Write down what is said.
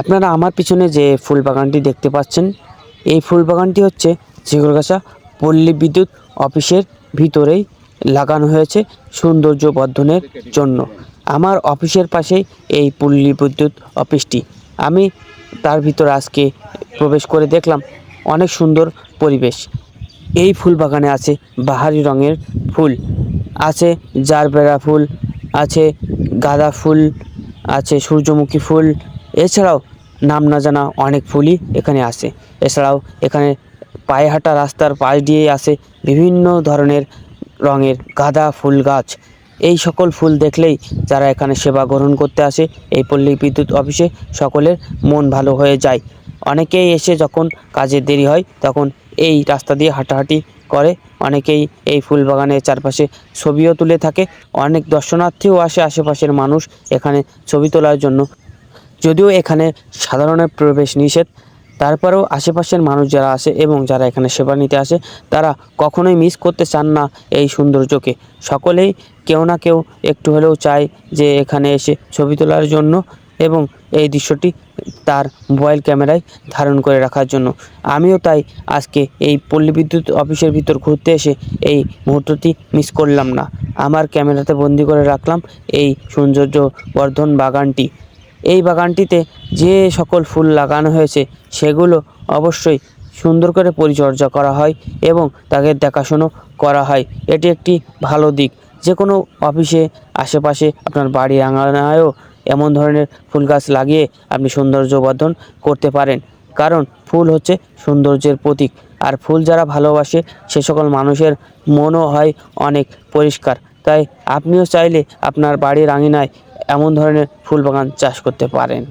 আপনারা আমার পিছনে যে ফুল বাগানটি দেখতে পাচ্ছেন, এই ফুল বাগানটি হচ্ছে ঝিগরগাছা পল্লী বিদ্যুৎ অফিসের ভিতরেই লাগানো হয়েছে সৌন্দর্য বর্ধনের জন্য। আমার অফিসের পাশেই এই পল্লী বিদ্যুৎ অফিসটি। আমি তার ভিতরে আজকে প্রবেশ করে দেখলাম অনেক সুন্দর পরিবেশ। এই ফুল বাগানে আছে বাহারি রঙের ফুল, আছে জারবেরা ফুল, আছে গাঁদা ফুল, আছে সূর্যমুখী ফুল এছাড়াও নাম না জানা অনেক ফুলই এখানে আসে। এছাড়াও এখানে পায়ে হাঁটা রাস্তার পাশ দিয়ে আসে বিভিন্ন ধরনের রঙের গাঁদা ফুল গাছ। এই সকল ফুল দেখলেই যারা এখানে সেবা গ্রহণ করতে আসে এই পল্লী বিদ্যুৎ অফিসে সকলের মন ভালো হয়ে যায়। অনেকেই এসে যখন কাজে দেরি হয় তখন এই রাস্তা দিয়ে হাঁটাহাঁটি করে। অনেকেই এই ফুল বাগানের চারপাশে ছবিও তুলে থাকে। অনেক দর্শনার্থীও আসে আশেপাশের মানুষ এখানে ছবি তোলার জন্য। যদিও এখানে সাধারণের প্রবেশ নিষেধ। তারপরেও আশেপাশের মানুষ যারা আসে এবং যারা এখানে সেবা নিতে আসে, তারা কখনোই মিস করতে চান না এই সৌন্দর্যকে। সকলেই কেউ না কেউ একটু হলেও চায় যে এখানে এসে ছবি তোলার জন্য এবং এই দৃশ্যটি তার মোবাইল ক্যামেরায় ধারণ করে রাখার জন্য। আমিও তাই আজকে এই পল্লী বিদ্যুৎ অফিসের ভিতর ঘুরতে এসে এই মুহূর্তটি মিস করলাম না। আমার ক্যামেরাতে বন্দি করে রাখলাম এই সৌন্দর্য বর্ধন বাগানটি। এই বাগানটিতে যে সকল ফুল লাগানো হয়েছে, সেগুলো অবশ্যই সুন্দর করে পরিচর্যা করা হয় এবং তাকে দেখাশুনো করা হয়। এটি একটি ভালো দিক। যে কোনো অফিসে, আশেপাশে, আপনার বাড়ি আঙানায়ও এমন ধরনের ফুল গাছ লাগিয়ে আপনি সৌন্দর্য বর্ধন করতে পারেন। কারণ ফুল হচ্ছে সৌন্দর্যের প্রতীক। আর ফুল যারা ভালোবাসে, সে সকল মানুষের মনও হয় অনেক পরিষ্কার। তাই আপনিও চাইলে আপনার বাড়ির আঙিনায় এমন ধরনের ফুল বাগান চাষ করতে পারেন।